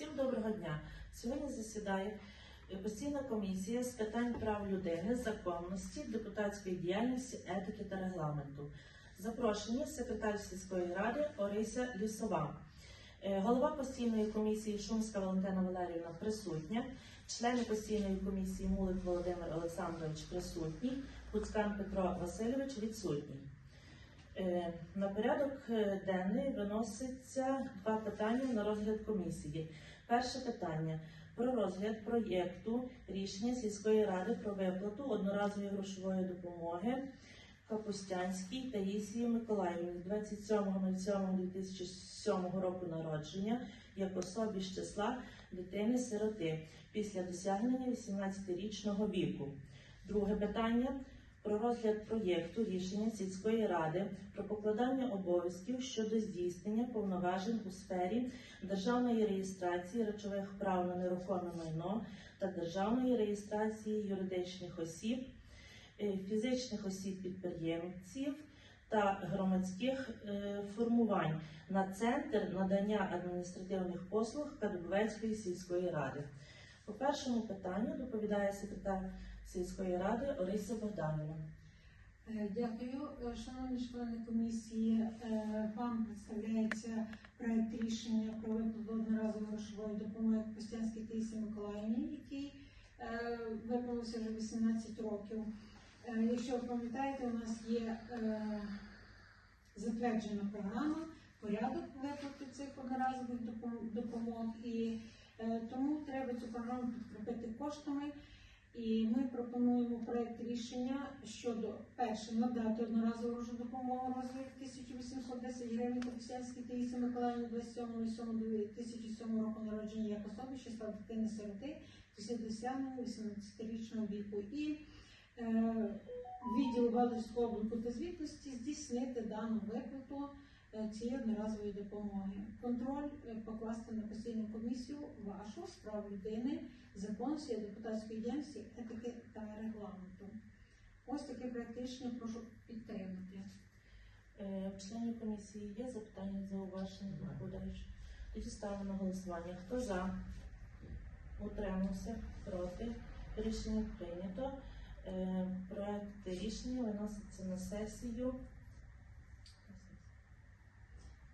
Всім доброго дня! Сьогодні засідає постійна комісія з питань прав людини, законності, депутатської діяльності, етики та регламенту. Запрошені секретар сільської ради Орися Лісова. Е, Голова постійної комісії Шумська Валентина Валеріївна присутня, члени постійної комісії Мулик Володимир Олександрович присутній, Пуцкан Петро Васильович відсутній. Е, На порядок е, денний виноситься два питання на розгляд комісії. Перше питання про розгляд проєкту рішення сільської ради про виплату одноразової грошової допомоги Капустянській Таїсії Миколаївні 27.07.2007 року народження як особі з числа дитини-сироти після досягнення 18-річного віку. Друге питання про розгляд проєкту рішення сільської ради про покладання обов'язків щодо здійснення повноважень у сфері державної реєстрації речових прав на нерухоме майно та державної реєстрації юридичних осіб, е, фізичних осіб підприємців та громадських е, формувань на центр надання адміністративних послуг Кадубовецької сільської ради. По першому питанню доповідає секретар сільської ради Орися Богданова. Е, Дякую, Е, шановні члени комісії. е, Вам представляється проект рішення про виплату одноразової грошової допомоги Костянській Таїсі Миколаївні, який виповнився вже 18 років. Якщо ви пам'ятаєте, у нас є затверджена програма, порядок виплати цих одноразових допомог, і тому треба цю програму підкріпити коштами. І ми пропонуємо проект рішення щодо перше надати одноразову грошову допомогу в розмірі 1810 гривень Капусянській Таїсі Миколаївні 27.07.2007 року народження як особи, що стала дитини сироти після досягнення 18-річного віку. І е, відділ Валерського обліку та звітності здійснити дану виплату цієї одноразової допомоги. Контроль е, покласти на постійну комісію вашу справ людини законності, депутатської діяльності, етики та регламенту. Ось таке проект рішення прошу підтримати. Е, Членів комісії є запитання, зауваження, доповідаючи? Тоді ставимо на голосування. Хто за? Утримався? Проти? Рішення прийнято. Е, Проект рішення виноситься на сесію.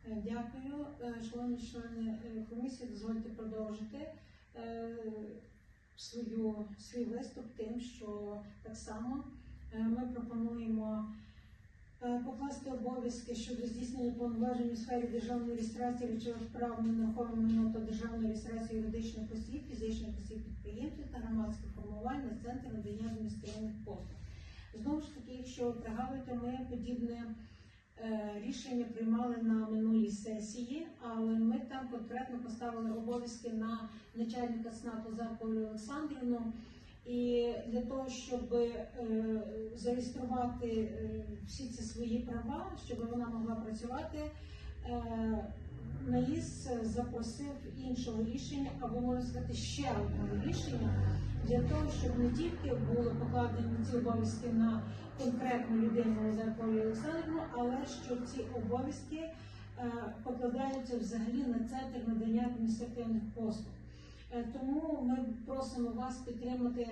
Е, Дякую. Е, Шановні члени е, комісії, дозвольте продовжити е, свою, свій виступ тим, що так само е, ми пропонуємо е, покласти обов'язки щодо здійснення повноважень у сфері державної реєстрації речових прав майно та державної реєстрації юридичних осіб, фізичних осіб підприємців та громадських формувань на центр надання адміністративних послуг. Знову ж таки, якщо пригадуєте, ми подібне е, рішення приймали на минулій сесії, але ми там конкретно поставили обов'язки на начальника СНАПу Заркову Олександрівну. І для того, щоб е, зареєструвати е, всі ці свої права, щоб вона могла працювати, е, НАїс запросив іншого рішення, або можна сказати, ще одного рішення для того, щоб не тільки були покладені ці обов'язки на конкретну людину Заркову Олександрівну, але що ці обов'язки е, покладаються взагалі на центр надання адміністративних послуг. Е, Тому ми просимо вас підтримати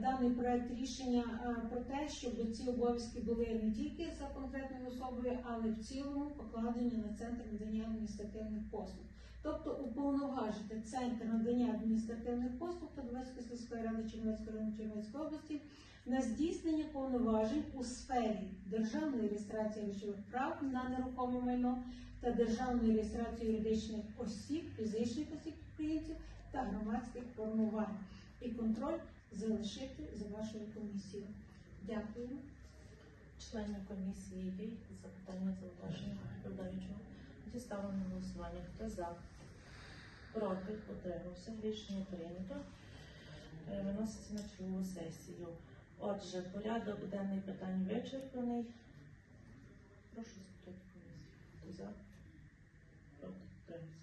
даний проект рішення е, про те, щоб ці обов'язки були не тільки за конкретною особою, але в цілому покладені на центр надання адміністративних послуг. Тобто уповноважити центр надання адміністративних послуг Подвецької сільської ради Чернівецької району Чернівецької області на здійснення повноважень у сфері державної реєстрації речових прав на нерухоме майно та державної реєстрації юридичних осіб, фізичних осіб підприємців та громадських формувань. І контроль залишити за вашою комісією. Дякую. Членів комісії запитання, зауваження доповідаючого? Тоді ставимо на голосування. Хто за? Проти? Утримався. Рішення прийнято. Е, Виноситься на чергову сесію. Отже, порядок денний питань вичерпаний. Прошу закрити комісію. Хто за? Проти? Утримався.